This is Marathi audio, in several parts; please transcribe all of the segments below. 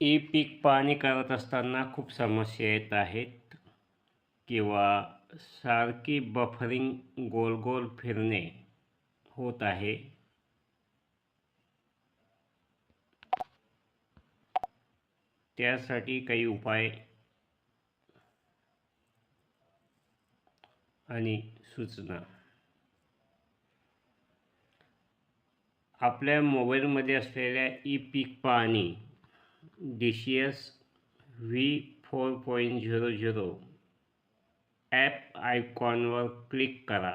ई पीक पाहणी करत असताना खूप समस्या येत आहेत किंवा सारखी बफरिंग गोल गोल फिरणे होत आहे. त्यासाठी काही उपाय आणि सूचना. आपल्या मोबाईलमध्ये असलेल्या ई पीक पाहणी D C S V four point zero zero app आयकॉनवर क्लिक करा.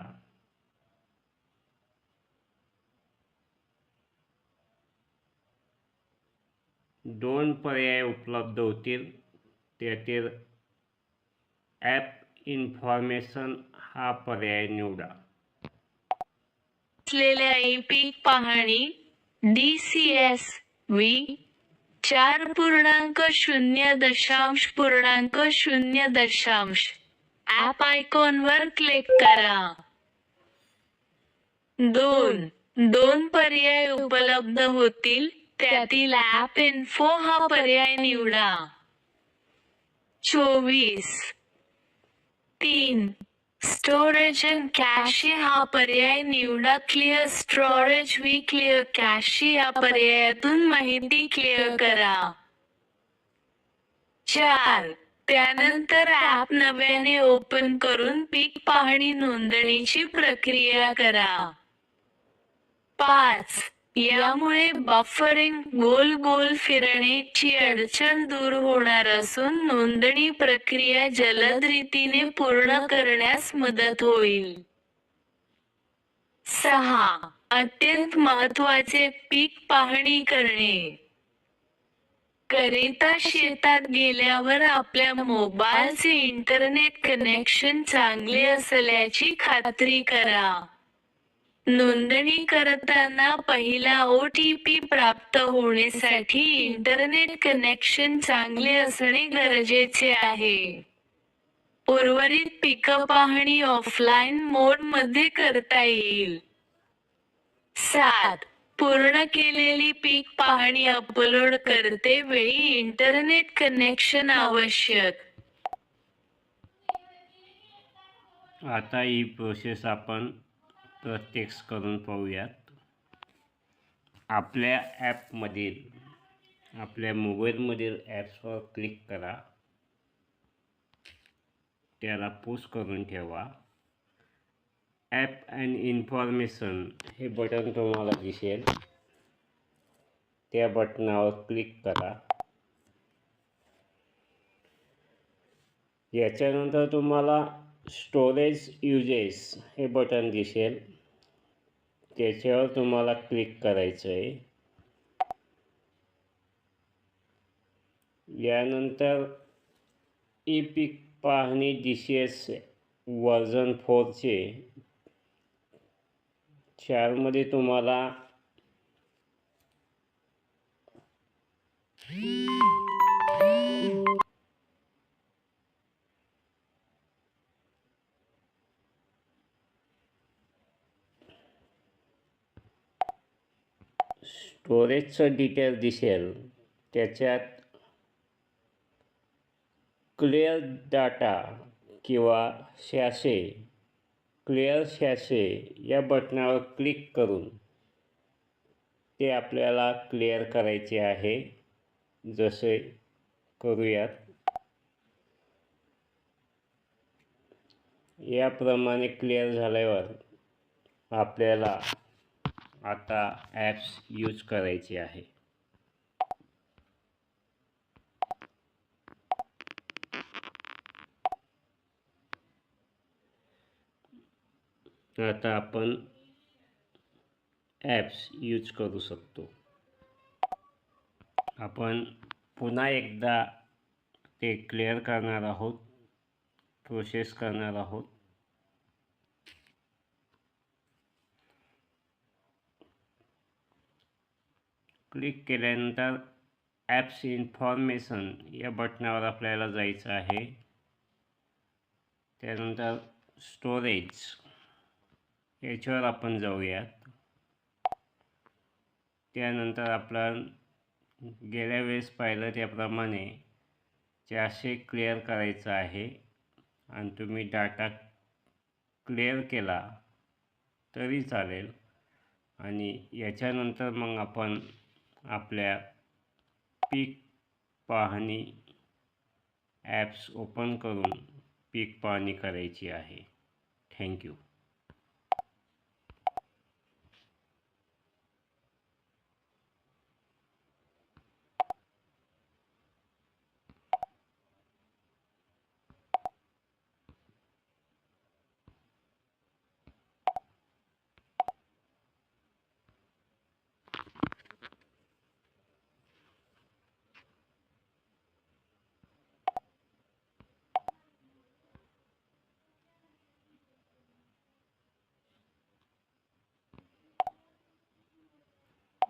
दोन पर्याय उपलब्ध होतील. त्यातील ॲप इन्फॉर्मेशन हा पर्याय निवडा. असलेल्या ई पीक पाहणी डी सी एस व्ही चार पूर्णांक शून्य दशांश पूर्णांक शून्य दशांश. ॲप आयकॉनवर क्लिक करा. दोन. दोन पर्याय उपलब्ध होतील त्यातील ॲप इन्फो हा पर्याय निवडा. चोवीस. तीन. स्टोरेज अँड कॅशे हा पर्याय निवडा क्लिअर स्टोरेज वी क्लिअर कॅशे या पर्यायातून माहिती क्लिअर करा. चार. त्यानंतर ॲप नव्याने ओपन करून पीक पाहणी नोंदणीची प्रक्रिया करा. पाच. यामुळे बफरिंग गोल गोल फिरण्याची अडचण दूर होणार असून नोंदणी प्रक्रिया जलद रीतीने पूर्ण करण्यास मदत होईल. सहा. अत्यंत महत्त्वाचे पीक पाहणी करणे. करिता शेतात गेल्यावर आपल्या मोबाईलचे इंटरनेट कनेक्शन चांगले असल्याची खात्री करा. नोंदणी करताना पहिला ओ टी पी प्राप्त होण्यासाठी इंटरनेट कनेक्शन चांगले असणे गरजेचे आहे. उर्वरित पीक पाहणी ऑफलाईन मोडमध्ये करता येईल. सात. पूर्ण केलेली पीक पाहणी अपलोड करते वेळी इंटरनेट कनेक्शन आवश्यक. आता ही प्रोसेस आपण प्रत्यक्ष करून पाहूयात. आपल्या ॲपमधील आपल्या मोबाईलमधील ॲप्सवर क्लिक करा. त्याला पोस्ट करून ठेवा. ॲप अँड इन्फॉर्मेशन हे बटन तुम्हाला दिसेल. त्या बटनावर क्लिक करा. याच्यानंतर तुम्हाला स्टोरेज युजेस हे बटन दिसेल. त्याच्यावर तुम्हाला क्लिक करायचं आहे यानंतर ई पीक पाहणी डी सी एस वर्जन फोरचे चारमध्ये तुम्हाला स्टोरेजचं डिटेल दिसेल. त्याच्यात क्लिअर डाटा किंवा शॅशे क्लिअर शॅशे या बटनावर क्लिक करून ते आपल्याला क्लिअर करायचे आहे. जसे करूयात. याप्रमाणे क्लिअर झाल्यावर आपल्याला आता ॲप्स यूज करायचे आहे. आता आपण ॲप्स यूज करू शकतो. आपण पुन्हा एकदा ते क्लिअर करणार आहोत प्रोसेस करणार आहोत. क्लिक केल्यानंतर ॲप्स इन्फॉर्मेशन या बटनावर आपल्याला जायचं आहे. त्यानंतर स्टोरेज याच्यावर आपण जाऊयात. त्यानंतर आपला गेल्या वेळेस पाहिलं त्याप्रमाणे चारशे क्लिअर करायचं आहे. आणि तुम्ही डाटा क्लिअर केला तरी चालेल. आणि याच्यानंतर मग आपण आपल्या पीक पाहणी ॲप्स ओपन करून पीक पाहणी करायची आहे. थँक्यू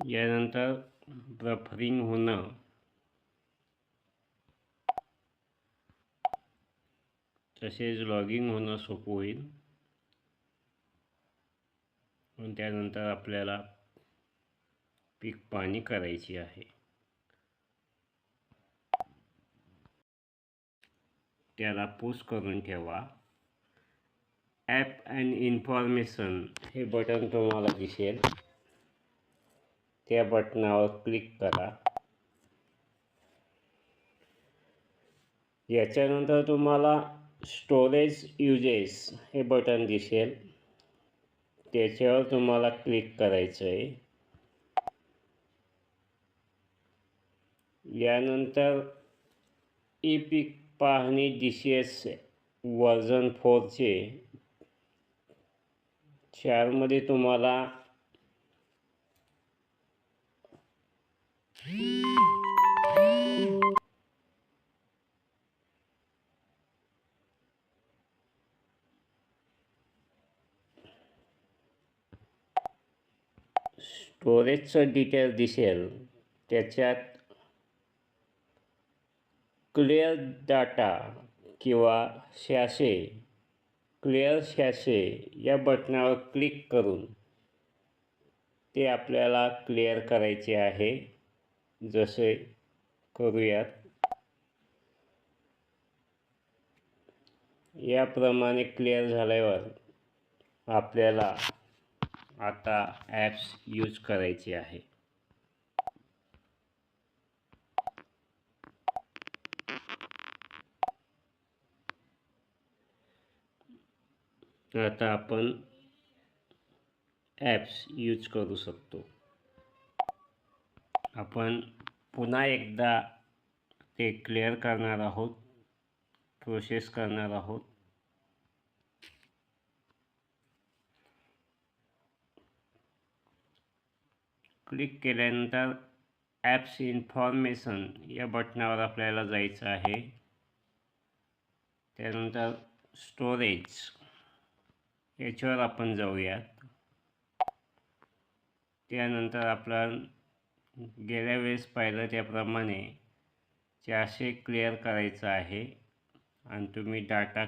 यानंतर बफरिंग होणं. तसेच लॉगिंग होणं सोपं होईल. आणि त्यानंतर आपल्याला पीक पाणी करायची आहे. त्याला पोस्ट करून ठेवा. ॲप अँड इन्फॉर्मेशन हे बटन तुम्हाला दिसेल. त्या बटनावर क्लिक करा. याच्यानंतर तुम्हाला स्टोरेज युजेस हे बटन दिसेल. त्याच्यावर तुम्हाला क्लिक करायचं आहे यानंतर ई पीक पाहणी डी सी एस वर्जन फोरचे चारमध्ये तुम्हाला स्टोरेजचं डिटेल दिसेल त्याच्यात क्लिअर डाटा किंवा शॅशे क्लिअर शॅशे या बटनावर क्लिक करून ते आपल्याला क्लिअर करायचे आहे. जसे करूयात. याप्रमाणे क्लिअर झाल्यावर आपल्याला आता ॲप्स यूज करायचे आहे. आता आपण ॲप्स यूज करू शकतो. आपण पुन्हा एकदा ते क्लिअर करणार आहोत प्रोसेस करणार आहोत. क्लिक केल्यानंतर ॲप्स इन्फॉर्मेशन या बटनावर आपल्याला जायचं आहे. त्यानंतर स्टोरेज याच्यावर आपण जाऊयात. त्यानंतर आपला गेल्या वेळेस पाहिलं त्याप्रमाणे चारशे क्लिअर करायचं आहे. आणि तुम्ही डाटा